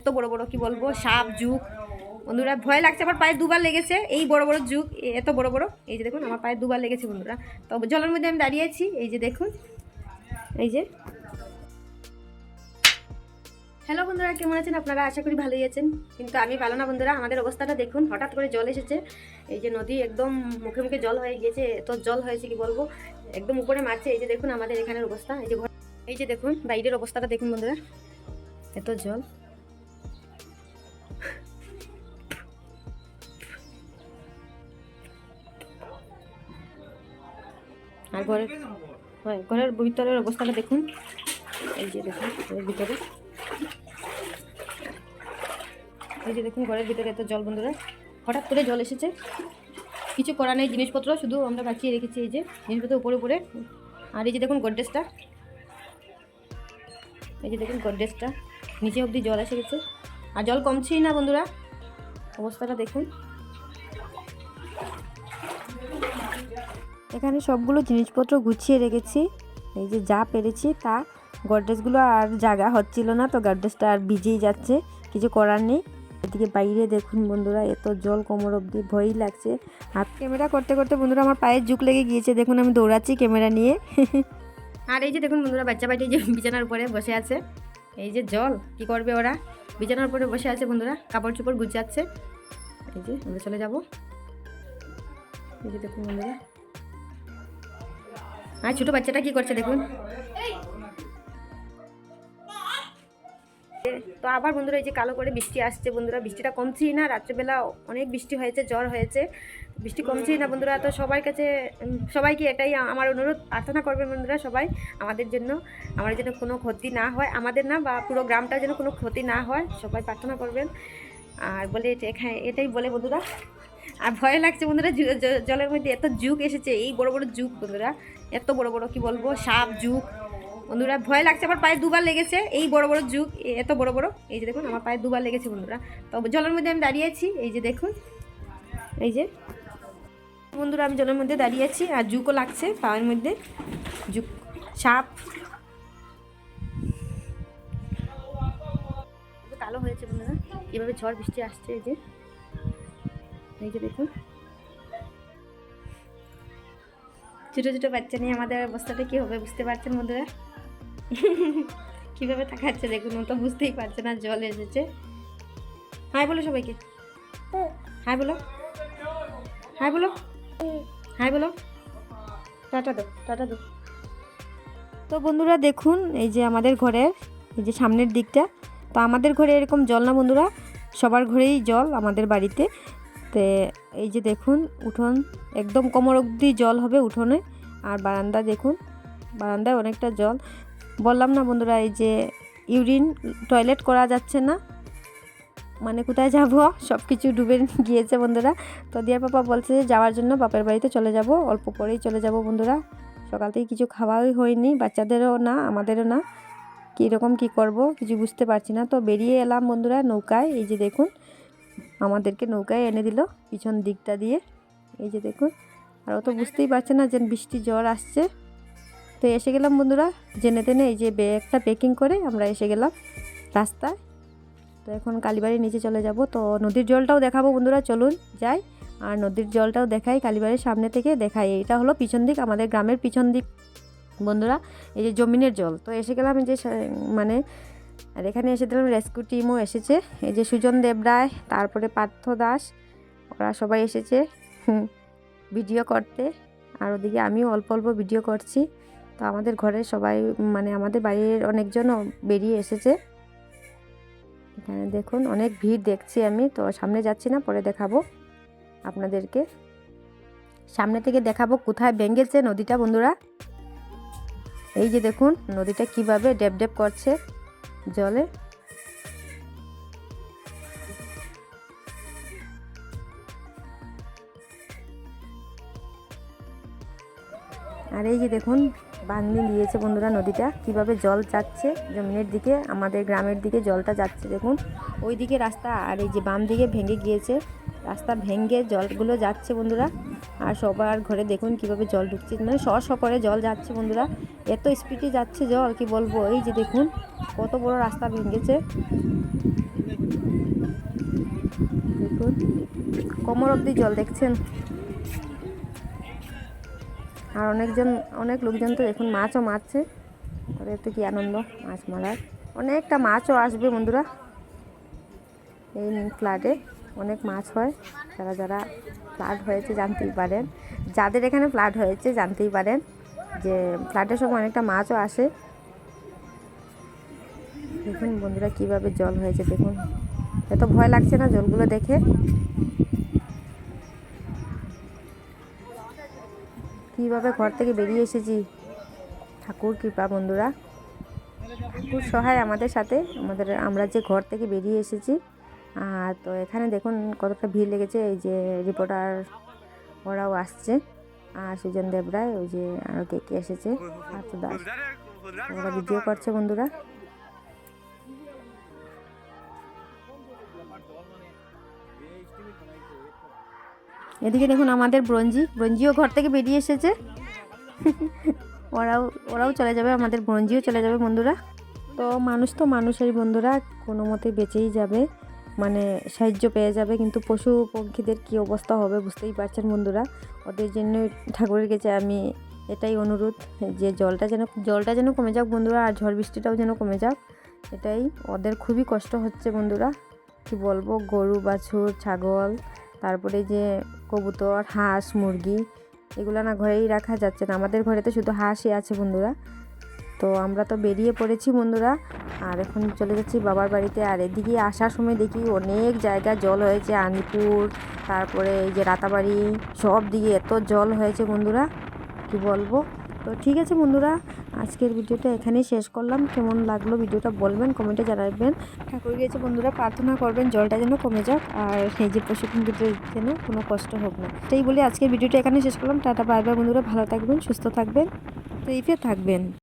এত বড় বড় কি বলব, সাপ, যুগ। বন্ধুরা, ভয় লাগছে, আমার পায়ে দুবার লেগেছে। এই বড় বড় যুগ এত বড় বড়। এই যে দেখুন, আমার পায়ে দুবার লেগেছে বন্ধুরা। তো জলের মধ্যে আমি দাঁড়িয়েছি এই যে দেখুন। এই যে। হ্যালো বন্ধুরা, কেমন আছেন? আপনারা আশা করি ভালোই আছেন। কিন্তু আমি ভালো না বন্ধুরা, আমাদের অবস্থাটা দেখুন, হঠাৎ করে জল এসেছে। এই যে নদী একদম মুখে মুখে জল হয়ে গিয়েছে, এত জল হয়েছে কি বলব, একদম উপরে মারছে। এই যে দেখুন, আমাদের এখানের অবস্থা। এই যে এই যে দেখুন, বাইরের অবস্থাটা দেখুন বন্ধুরা। এত জল। ঘরের হয়, ঘরের ভিতরের অবস্থাটা দেখুন। এই যে দেখুন, ঘরের ভিতরে। এই যে দেখুন, ঘরের ভিতরে এত জল বন্ধুরা। হঠাৎ করে জল এসেছে। কিছু করা নেই, জিনিসপত্র শুধু আমরা বাঁচিয়ে রেখেছি এই যে, জিনিসপত্র উপরে উপরে। আর এই যে দেখুন, গডরেজটা। এই যে দেখুন, গডরেজটা। নিচে অবধি জল এসে গেছে। আর জল কমছেই না বন্ধুরা। অবস্থাটা দেখুন। এখানে সবগুলো জিনিসপত্র গুছিয়ে রেখেছি। এই যে যা পেরেছি তা গডরেজগুলো আর জায়গা হচ্ছিল না, তো গডরেজটা আর ভিজেই যাচ্ছে, কিছু করার নেই। এদিকে বাইরে দেখুন বন্ধুরা, এত জল কোমর অবধি ভয়ই লাগছে। হাত ক্যামেরা করতে করতে বন্ধুরা আমার পায়ের জুক লেগে গিয়েছে, দেখুন আমি দৌড়াচ্ছি ক্যামেরা নিয়ে। আর এই যে দেখুন বন্ধুরা বাচ্চা বাড়ি যে বিছানার উপরে বসে আছে। এই যে জল, কি করবে ওরা? বিছানার উপরে বসে আছে বন্ধুরা, কাপড় চোপড় গুছাচ্ছে। এই যে আমরা চলে যাব। এই যে দেখুন বন্ধুরা। আর ছোটো বাচ্চাটা কি করছে দেখুন। তো আবার বন্ধুরা এই যে কালো করে বৃষ্টি আসছে বন্ধুরা, বৃষ্টিটা কমছেই না, রাত্রেবেলা অনেক বৃষ্টি হয়েছে, জ্বর হয়েছে। বৃষ্টি কমছেই না বন্ধুরা, তো সবার কাছে সবাইকে এটাই আমার অনুরোধ, প্রার্থনা করবেন বন্ধুরা সবাই আমাদের জন্য আমাদের যেন কোনো ক্ষতি না হয়, আমাদের না বা পুরো গ্রামটার যেন কোনো ক্ষতি না হয়, সবাই প্রার্থনা করবেন। আর বলে এখানে, এটাই বলে বন্ধুরা। আর ভয় লাগছে বন্ধুরা জলের মধ্যে এত যুগ এসেছে, এই বড় বড় যুগ বন্ধুরা। এত বড় বড়, কি বলব, সাপ, যুগ। বন্ধুরা, ভয় লাগছে, আমার পায়ে দুবার লেগেছে এই বড় বড় যুগ এত বড় বড়। এই যে দেখুন, আমার পায়ে দুবার লেগেছে বন্ধুরা। তো জলের মধ্যে আমি দাঁড়িয়েছি এই যে দেখুন, এই যে। বন্ধুরা, আমি জলের মধ্যে দাঁড়িয়ে আছি, আর জুকও লাগছে পায়ের মধ্যে। জুক সাপ। কালো হয়েছে বন্ধুরা, এভাবে ঝড় বৃষ্টি আসছে, এই যে। এই যে দেখুন। ছোটো ছোটো বাচ্চা নিয়ে আমাদের অবস্থাটা কী হবে বুঝতে পারছেন বন্ধুরা? কীভাবে তাকাচ্ছে দেখুন, ও তো বুঝতেই পারছে না, জল এসেছে। হাই বলো সবাইকে। হাই বলো। হাই বলো। হাই বলো। টাটা দো টাটা দো তো বন্ধুরা দেখুন, এই যে আমাদের ঘরের, এই যে সামনের দিকটা। তো আমাদের ঘরে এরকম জল না বন্ধুরা, সবার ঘরেই জল আমাদের বাড়িতে। তো এই যে দেখুন, উঠোন একদম কোমর অবধি জল হবে উঠোনে। আর বারান্দা দেখুন, বারান্দায় অনেকটা জল। বললাম না বন্ধুরা, এই যে ইউরিন টয়লেট করা যাচ্ছে না। মানে কোথায় যাব? সব কিছু ডুবে গিয়েছে বন্ধুরা। তো দিয়ার পাপা বলছে যে যাওয়ার জন্য বাপের বাড়িতে চলে যাব। অল্প পরেই চলে যাব বন্ধুরা। সকাল থেকে কিছু খাওয়াই হয়নি, বাচ্চাদেরও না, আমাদেরও না। কীরকম কি করব? কিছু বুঝতে পারছি না। তো বেরিয়ে এলাম বন্ধুরা নৌকায়। এই যে দেখুন আমাদেরকে নৌকায় এনে দিল পিছন দিকটা দিয়ে। এই যে দেখুন, আর ও তো বুঝতেই পারছে না যে বৃষ্টি জ্বর আসছে। তো এসে গেলাম বন্ধুরা, জেনে তেনে এই যে ব্যাগটা প্যাকিং করে আমরা এসে গেলাম রাস্তায়। তো এখন কালীবাড়ির নিচে চলে যাব। তো নদীর জলটাও দেখাবো বন্ধুরা, চলুন যাই। আর নদীর জলটাও দেখাই, কালীবাড়ির সামনে থেকে দেখাই। এটা হলো পিছন দিক, আমাদের গ্রামের পিছন দিক বন্ধুরা, এই যে জমিনের জল। তো এসে গেলাম যে মানে আর এখানে এসে দিলাম রেস্কিউ টিমও এসেছে। এই যে সুজন দেবরায় তারপরে পার্থ দাস, ওরা সবাই এসেছে। ভিডিও করতে। আর ওদিকে আমিও অল্প অল্প ভিডিও করছি। তো আমাদের ঘরে সবাই মানে আমাদের বাড়ির অনেকজনও বেরিয়ে এসেছে। এখানে দেখুন, অনেক ভিড় দেখছি আমি। তো সামনে যাচ্ছি না, পরে দেখাবো আপনাদেরকে। সামনে থেকে দেখাবো কোথায় ভেঙেছে নদীটা, বন্ধুরা। এই যে দেখুন, নদীটা কীভাবে ডেপ ডেপ করছে। জলে। আর এই যে দেখুন, বাঁধনি দিয়েছে বন্ধুরা নদীটা। কীভাবে জল যাচ্ছে জমিনের দিকে, আমাদের গ্রামের দিকে জলটা যাচ্ছে দেখুন। ওই দিকে রাস্তা আর এই যে বাম দিকে ভেঙে গিয়েছে, রাস্তা ভেঙে জলগুলো যাচ্ছে বন্ধুরা। আর সবার ঘরে দেখুন কীভাবে জল ঢুকছে। মানে শ করে জল যাচ্ছে বন্ধুরা। এত স্পিডে যাচ্ছে জল, কি বলব? এই যে দেখুন, কত বড় রাস্তা ভেঙেছে। দেখুন, কোমর অবধি জল দেখছেন? আর অনেকজন, অনেক লোকজন তো দেখুন মাছও মারছে। ওদের তো কি আনন্দ? মাছ মারার অনেকটা মাছও আসবে বন্ধুরা। এই ফ্ল্যাটে অনেক মাছ হয়। যারা যারা ফ্লাড হয়েছে, জানতেই পারেন। যাদের এখানে ফ্লাড হয়েছে, জানতেই পারেন যে ফ্লাডের সময় অনেকটা মাছও আসে। দেখুন বন্ধুরা, কীভাবে জল হয়েছে, দেখুন। এত ভয় লাগছে না জলগুলো দেখে? কীভাবে ঘর থেকে বেরিয়ে এসেছি? ঠাকুর কৃপা বন্ধুরা। ঠাকুর সহায় আমাদের সাথে। আমাদের, আমরা যে ঘর থেকে বেরিয়ে এসেছি আর তো এখানে দেখুন কতটা ভিড় লেগেছে, এই যে রিপোর্টার ওরাও আসছে। আর সুজন দেবরায়, ওই যে আরও কে কে এসেছে ওরা ভিডিও করছে বন্ধুরা। এদিকে দেখুন আমাদের ব্রঞ্জি, ব্রঞ্জিও ঘর থেকে বেরিয়ে এসেছে। ওরাও ওরাও চলে যাবে, আমাদের ব্রঞ্জিও চলে যাবে বন্ধুরা। তো মানুষ তো মানুষের বন্ধুরা, কোনো মতে বেঁচেই যাবে। মানে সাহায্য পেয়ে যাবে, কিন্তু পশু পক্ষীদের কী অবস্থা হবে বুঝতেই পারছেন বন্ধুরা। ওদের জন্য ঠাকুরের কাছে আমি এটাই অনুরোধ যে জলটা যেন জলটা যেন কমে যাক বন্ধুরা, আর ঝড় বৃষ্টিটাও যেন কমে যাক। এটাই ওদের খুবই কষ্ট হচ্ছে বন্ধুরা। কি বলব, গরু, বাছুর, ছাগল, তারপরে যে কবুতর, হাঁস, মুরগি, এগুলো না ঘরেই রাখা যাচ্ছে না। আমাদের ঘরে তো শুধু হাঁসই আছে বন্ধুরা। তো আমরা তো বেরিয়ে পড়েছি বন্ধুরা। আর এখন চলে যাচ্ছি বাবার বাড়িতে। আর এদিকে আসার সময় দেখি অনেক জায়গা জল হয়েছে। আনিপুর, তারপরে এই যে রাতাবাড়ি, সব দিকে এত জল হয়েছে বন্ধুরা। কি বলব? তো ঠিক আছে বন্ধুরা, আজকের ভিডিওটা এখানেই শেষ করলাম। কেমন লাগল ভিডিওটা বলবেন, কমেন্টে জানাবেন। ঠাকুর গিয়েছে বন্ধুরা, প্রার্থনা করবেন জলটা যেন কমে যাক। আর এই যে পশুপক্ষীদের যেন কোনো কষ্ট হোক না। সেই বলে আজকের ভিডিওটা এখানে শেষ করলাম। টাটা, বাই বন্ধুরা, ভালো থাকবেন, সুস্থ থাকবেন সেফে থাকবেন।